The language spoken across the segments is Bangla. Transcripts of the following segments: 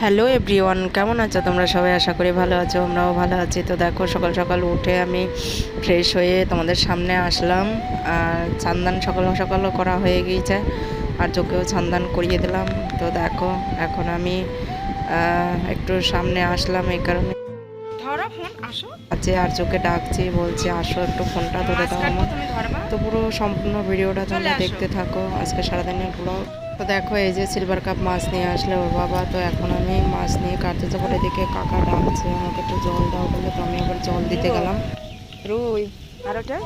হ্যালো এভরিওয়ান কেমন আছো তোমরা? সবাই আশা করি ভালো আছো আমরাও ভালো আছি। তো দেখো সকাল সকাল উঠে আমি ফ্রেশ হয়ে তোমাদের সামনে আসলাম। আর ছান্দান সকাল সকালও করা হয়ে গিয়েছে আর চোখেও ছান্দান করিয়ে দিলাম। তো দেখো এখন আমি একটু সামনে আসলাম এই কারণে। ধরো ফোন আসো। আছে আর চোখে ডাকছি বলছি আসো একটু ফোনটা ধরে দাও আমার। তো পুরো সম্পূর্ণ ভিডিওটা তোমরা দেখতে থাকো। আজকে সারাদিনের ব্লগ তো দেখো এই যে সিলভার কাপ মাছ নিয়ে আসলে ওর বাবা। তো এখন আমি মাছ নিয়ে কাটতে যাব এদিকে কাকা ডাকছে আমাকে একটু জল দাও বলে তো আমি আবার জল দিতে গেলাম। রুই আর ওটা?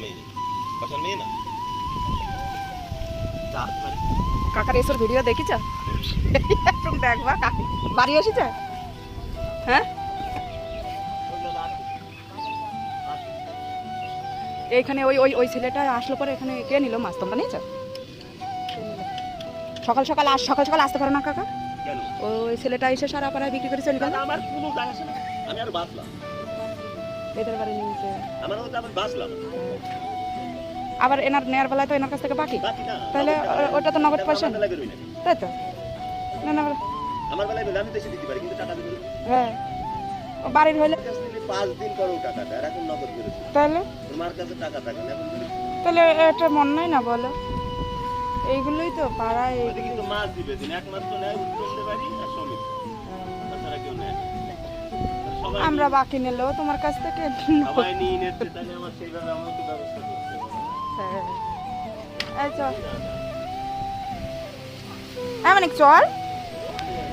মেয়ে বাসার মেয়ে না? কাকার এসব ভিডিও দেখিছ? একটু দেখবা কাকি বাড়ি এসেছে? হ্যাঁ? এইখানে ওই ওই ওই ছেলেটা আসলো পরে এখানে কে নিল মাছ তোমরা নিয়েছ? সকাল সকাল আস সকাল সকাল আসতে পারো না কাকা? ওই ছেলেটা এসে সারা পাড়ায় বিক্রি করে চলে গেল। আমার কোনো আমি আর বাঁচলাম। এদের বাড়ি নিয়েছে আমার বাঁচলাম। আবার এনার নেয়ার বেলায় তো এনার কাছ থেকে বাকি। তাহলে ওটা তো নগদ পয়সা। তাই তো? না না আমার বেলায় আমি দেশে দিতে পারি কিন্তু টাকা হ্যাঁ। বাড়ির হইলে পাঁচ দিন পরেও টাকা দেয় আর এখন নগদ বেরোচ্ছে তাহলে? ওর মার কাছে টাকা থাকে না তাহলে এটা মন নাই না বলো? এইগুলোই তো পাড়ায় কিন্তু মাছ দিবে দিন একমাত্র নেয় উত্তর বাড়ি আর শ্রমিক তাছাড়া কেউ নেয় আমরা বাকি নিলেও তোমার কাছ থেকে সবাই নিয়ে নিচ্ছে তাহলে আমার সেইভাবে আমার তো ব্যবস্থা এই চল।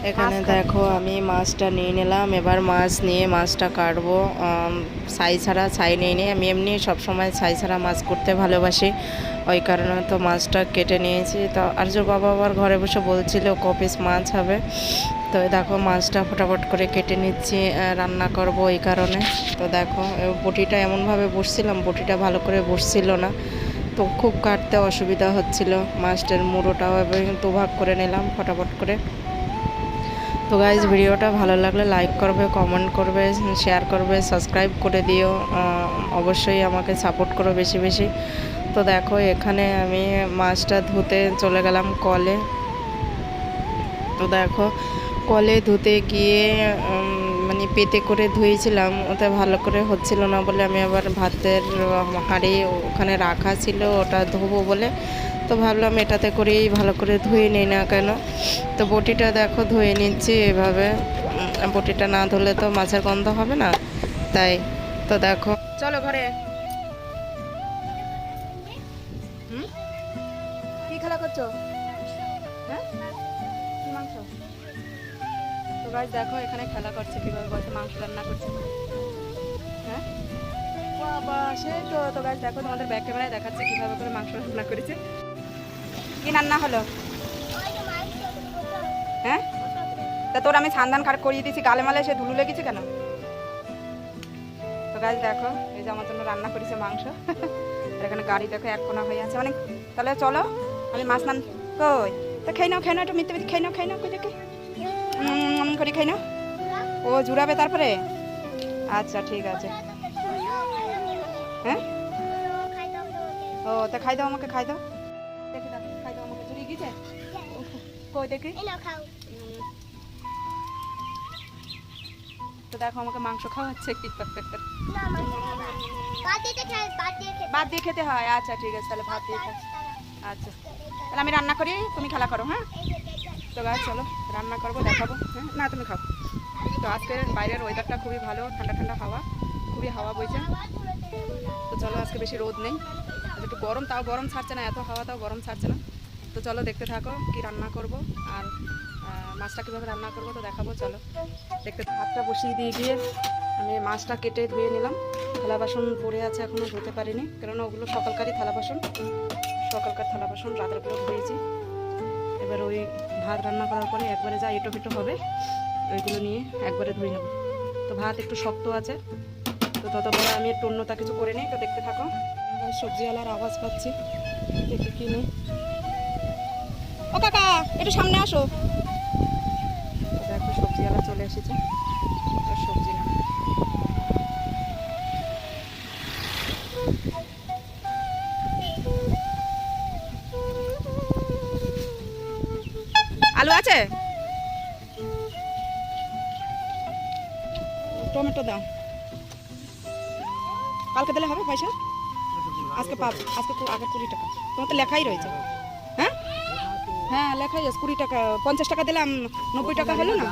এখানে দেখো আমি মাছটা নিয়ে নিলাম। এবার মাছ নিয়ে মাছটা কাটবো। ছাই ছাড়া ছাই নিয়ে নিয়ে আমি এমনি সবসময় ছাই ছাড়া মাছ করতে ভালোবাসি। ওই কারণে তো মাছটা কেটে নিয়েছি। তো আর্য বাবা আবার ঘরে বসে বলছিল কপিস মাছ হবে? তো দেখো মাছটা ফটাফট করে কেটে নিচ্ছি রান্না করব এই কারণে। তো দেখো বটিটা এমনভাবে বসছিলাম বটিটা ভালো করে বসছিল না। তো খুব কাটতে অসুবিধা হচ্ছিল। মাছটার মুড়োটাও এবার ভাগ করে নিলাম ফটাফট করে। তো গাইজ ভিডিওটা ভালো লাগলে লাইক করবে কমেন্ট করবে শেয়ার করবে সাবস্ক্রাইব করে দিও। অবশ্যই আমাকে সাপোর্ট করো বেশি বেশি। তো দেখো, এখানে আমি মাছটা ধুতে চলে গেলাম কলে। তো দেখো, কলে ধুতে গিয়ে পেতে করে ধুয়েছিলাম, ওটা ভালো করে হচ্ছিল না বলে আমি আবার ভাতের হাঁড়ি ওখানে রাখা ছিল, ওটা ধোবো বলে। তো ভাবলাম এটাতে করেই ভালো করে ধুয়ে নিই না কেন। তো বটিটা দেখো ধুয়ে নিচ্ছি এভাবে। বটিটা না ধুলে তো মাছের গন্ধ হবে না, তাই। তো দেখো, চলো ঘরে। খেলা করছ? হ্যাঁ? গাছ দেখো এখানে খেলা করছে কীভাবে বসে, মাংস রান্না করছে। হ্যাঁ? বাবা, সেই তো তো গাছ দেখো তোমাদের ব্যাক ক্যামেরায় দেখাচ্ছে কীভাবে করে মাংস রান্না করেছে। কি রান্না হলো? হ্যাঁ? তা তোর আমি সান্দান কাট করিয়ে দিয়েছি, গালে মালে সে ধুলু লেগেছে কেন? তো গাছ দেখো, এই যে আমার জন্য রান্না করেছে মাংস। আর এখানে গাড়ি দেখো এক কোনা হয়ে আছে। মানে তাহলে চলো, আমি মাছ নান কই? তা খেয়ে নাও খেয়ে নাও, একটু মিথ্যে মিথ্যে খেয়ে নাও খেয়ে নাও, কই দেখে। করে খেয়ে নাও ও জুড়াবে তারপরে? আচ্ছা ঠিক আছে। হ্যাঁ? ও তা খাই দাও আমাকে খাই দাও। দেখে দাও খাই দাও আমাকে। জুড়িয়ে গিয়েছে? কই দেখি। তো দেখো আমাকে মাংস খাওয়াচ্ছে কি? ভাত দিয়ে খেতে হয় আচ্ছা ঠিক আছে তাহলে ভাত দিয়ে আচ্ছা। তাহলে আমি রান্না করি তুমি খেলা করো হ্যাঁ? তো গাছ চলো, রান্না করব, দেখাবো হ্যাঁ? না, তুমি খাও। তো আজকের বাইরের ওয়েদারটা খুবই ভালো, ঠান্ডা ঠান্ডা হাওয়া, খুবই হাওয়া বইছে। তো চলো, আজকে বেশি রোদ নেই। একটু গরম, তাও গরম ছাড়ছে না, এত হাওয়া, তাও গরম ছাড়ছে না। তো চলো, দেখতে থাকো, কি রান্না করব আর মাছটা কীভাবে রান্না করব তো দেখাবো, চলো। দেখতে ভাতটা বসিয়ে দিয়ে গিয়ে আমি মাছটা কেটে ধুয়ে নিলাম। থালা বাসন পড়ে আছে এখনও ধুতে পারিনি, কেননা ওগুলো সকালকারই থালা বাসন। সকালকার থালা বাসন রাতের করে ধুয়েছি। এবার ওই ভাত রান্না করার পরে একবারে যা এটো পেটো হবে ওইগুলো নিয়ে একবারে ধুয়ে নেব। তো ভাত একটু শক্ত আছে তো ততক্ষণে আমি একটু অন্যতা কিছু করে নিই তো দেখতে থাকো। সবজিওয়ালার আওয়াজ পাচ্ছি দেখি কিনে ও কাকা একটু সামনে আসো। দেখো সবজিওয়ালা চলে এসেছে সবজি না তো আছে? টমেটো দাও। কালকে দিলে হবে পয়সা? আজকে পাবো। আজকে আগে কুড়ি টাকা। তোমার তো লেখাই রয়েছে। হ্যাঁ? হ্যাঁ লেখাই আছে। কুড়ি টাকা, পঞ্চাশ টাকা দিলাম, নব্বই টাকা হলো না?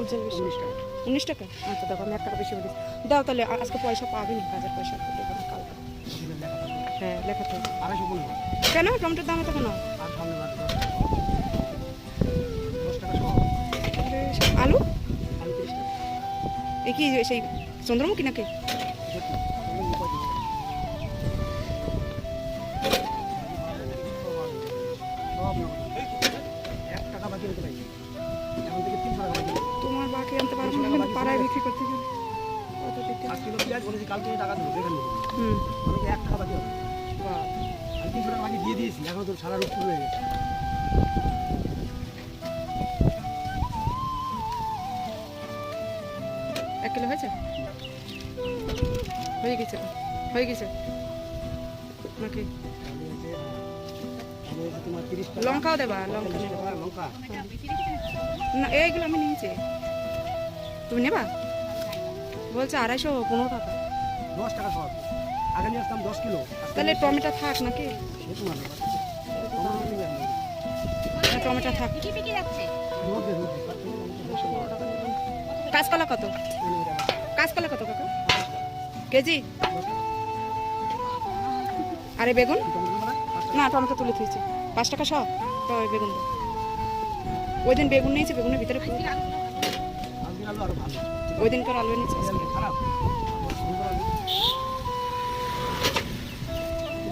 উজ্জ্বল বেশি উনিশ টাকা। আচ্ছা দেখো আমি এক টাকা বেশি বলি দাও তাহলে আজকে পয়সা পাবে না কাজের পয়সা দেবো না কালকে। হ্যাঁ লেখা তো। কেন? টমেটোর দাম এত কেন? আলু? এ কি সেই চন্দ্রমুখী নাকি। এক টাকা বাকি রেখে পাই এখন থেকে তোমার আনতে পারব না কিন্তু পাড়ায় বিক্রি করতে গেলে। কত দিতে। কালকে টাকা দেবো হুম। এক টাকা বাকি হবে। আমি তিনশো টাকা বাকি দিয়ে দিয়েছি এখন তো সারা রূপ শুরু হয়ে গেছে। এক কিলো হয়েছে? হয়ে গেছে হয়ে গেছে। নাকি? লঙ্কাও দেবা লঙ্কা লঙ্কা। না এইগুলো আমি নিয়েছি। তুমি নেবা? বলছে আড়াইশো পনেরো টাকা। দশ টাকা সব। আগে নিয়ে আসতাম দশ কিলো তাহলে টমেটো থাক নাকি? টমেটো থাক। কাঁচকলা। কত? কাঁচকলা কত কাকা? কেজি? আরে বেগুন? না? টমেটো তুলে দিয়েছি। পাঁচ টাকা সব? তো ওই বেগুন। ওই দিন বেগুন নিয়েছি বেগুনের ভিতরে ওই দিনকার আলু।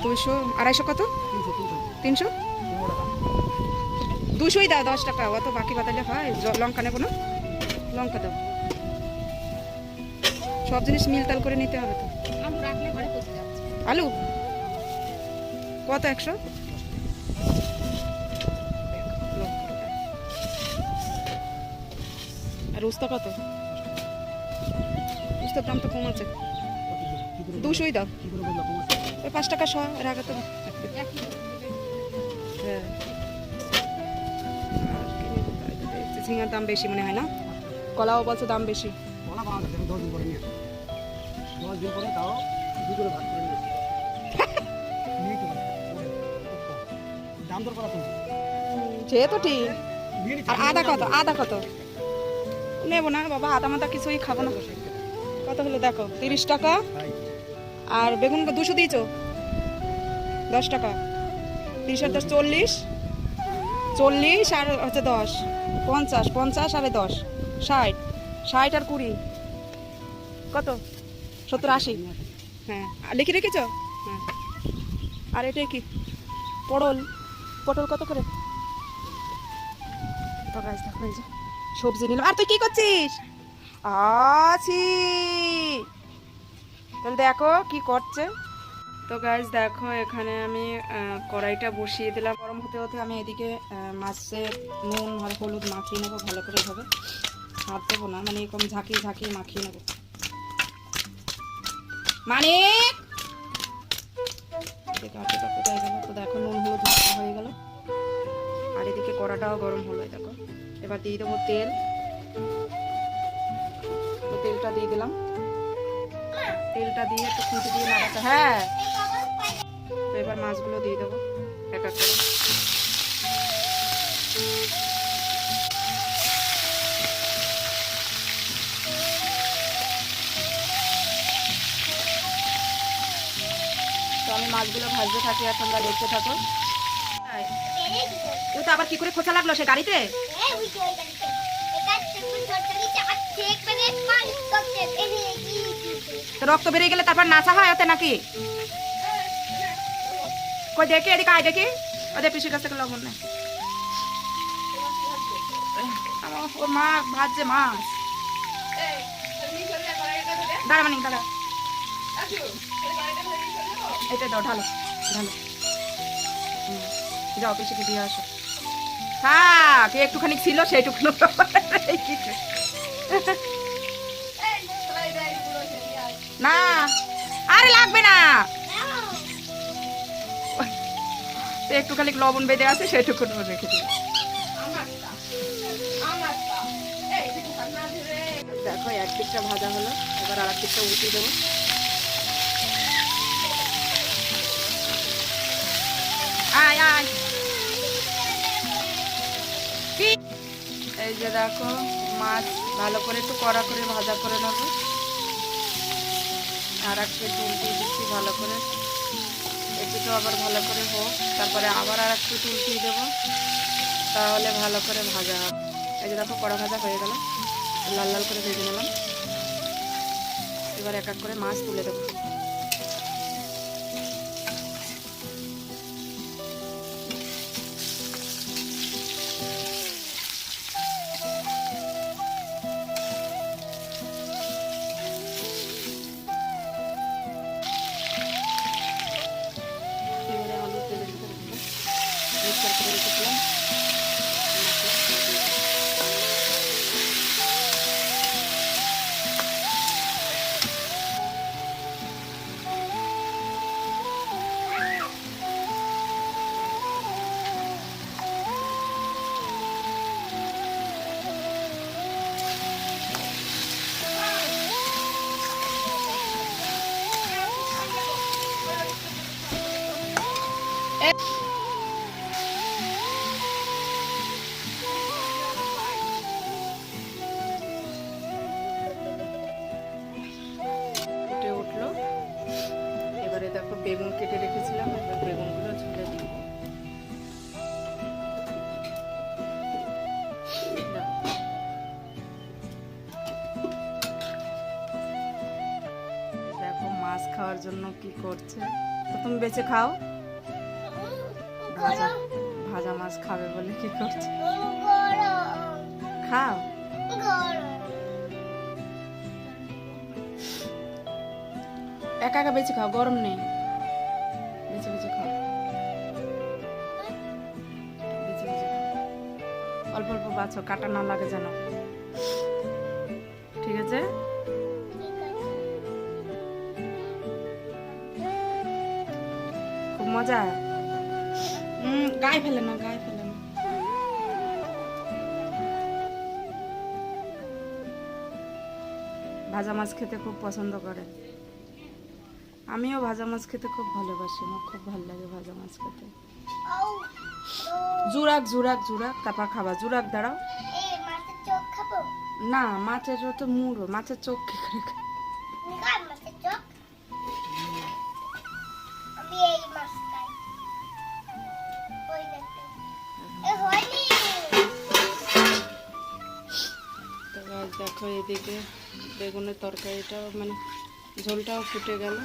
দুইশো আড়াইশো কত তিনশো। দুশোই দাও দশ টাকা অত বাকি বাতালে হয় লঙ্কা নেব না লঙ্কা দাও সব জিনিস মিলতাল করে নিতে হবে তো আলু কত একশো আর উস্তা কত উস্তার দাম তো কম আছে দুশোই দাও? ওই পাঁচ টাকা শ এর তো হ্যাঁ। ঝিঙার দাম বেশি মনে হয় না কলাও বলছে দাম বেশি বলা পাওয়া যাচ্ছে না, দশ দিন পরে নিয়ে আসো। দশ দিন পরে তাও দু করে ভাগ করে নিয়ে আসো। নিয়ে তো পারো। দাম দর করা তুমি সে তো ঠিক আর আদা কত আদা কত নেব না, বাবা আদা মাদা কিছুই খাব না। কত হলো দেখো, তিরিশ টাকা আর বেগুন দুশো দিয়েছ? দশ টাকা। তিরিশ আর দশ, চল্লিশ। চল্লিশ আর হচ্ছে দশ। পঞ্চাশ পঞ্চাশ আর দশ। ষাট। ষাট আর কুড়ি। কত? সত্তর, আশি। হ্যাঁ আর লিখে রেখেছ? হ্যাঁ। আর এটা কি? পটল। পটল কত করে? তো গাছ দেখো সবজি নিলাম। আর তুই কি করছিস? আছি। তাহলে দেখো কি করছে। তো গাছ দেখো, এখানে আমি কড়াইটা বসিয়ে দিলাম। গরম হতে হতে আমি এদিকে মাছের নুন আর হলুদ মাখিয়ে নেব ভালো করে এভাবে। হাত দেবো না মানে এরকম ঝাঁকিয়ে ঝাঁকিয়ে মাখিয়ে নেব। মানে কোথায় গেল? তো দেখো নুন হলুদ মাখা হয়ে গেল। কড়াটাও গরম হলো দেখো। এবার দিয়ে দেবো তেল। তো তেলটা দিয়ে দিলাম। তেলটা দিয়ে একটু খুঁটি দিয়ে নাড়াতে হ্যাঁ। তো এবার মাছগুলো দিয়ে দেবো এক এক তো আমি মাছগুলো ভাজতে থাকি, আর তোমরা দেখতে থাকো। আবার কি করে খোঁচা লাগল সে গাড়িতে? রক্ত বেরিয়ে গেলে তারপর নাচা হয় ওতে নাকি? কই দেখি এদিকে আয় দেখি। ওদের পিসির কাছ থেকে লবণ নেই ওর মা ভাজছে মাছ। দাঁড়া মানিক দাঁড়া। এটা দাও ঢালো ঢালো। যাও পিসিকে দিয়ে আসো। থাক একটুখানি ছিল সেইটুকুনো না, আরে লাগবে না। একটু খালি লবণ বেঁধে আছে সেটুকু রেখে দিই দেখো, এক দিকটা ভাজা হলো, এবার আর এক দিকটা উঠিয়ে দেবো। আয় আয়। এই যে দেখো, মাছ ভালো করে একটু কড়া করে ভাজা করে নেব। আর একটু তুলতে দিচ্ছি ভালো করে। একটু তো আবার ভালো করে হোক। তারপরে আবার আর একটু তুলতেই দেবো। তাহলে ভালো করে ভাজা হবে। এই যে দেখো, কড়া ভাজা হয়ে গেল। লাল লাল করে ভেজে নিলাম। এবার এক এক করে মাছ তুলে দেবো। মিক্সার করে রেখেছিলাম খাওয়ার জন্য কি করছে? তো তুমি বেঁচে খাও। ভাজা ভাজা মাছ খাবে বলে কি করছে? খাও। একা একা বেঁচে খাও, গরম নেই। বেঁচে বেঁচে খাও। বেঁচে অল্প অল্প বাছো কাটা না লাগে যেন। ঠিক আছে? মজা? গায়ে ফেলে না গায়ে ফেলে না ভাজা মাছ খেতে খুব পছন্দ করে। আমিও ভাজা মাছ খেতে খুব ভালোবাসি আমার খুব ভালো লাগে ভাজা মাছ খেতে। জুরাক জুরাক জুরাক তারপর খাবা। জুরাক দাঁড়াও। না মাছের তো মুড়ো মাছের চোখ কি করে এদিকে বেগুনের তরকারিটাও মানে ঝোলটাও ফুটে গেল।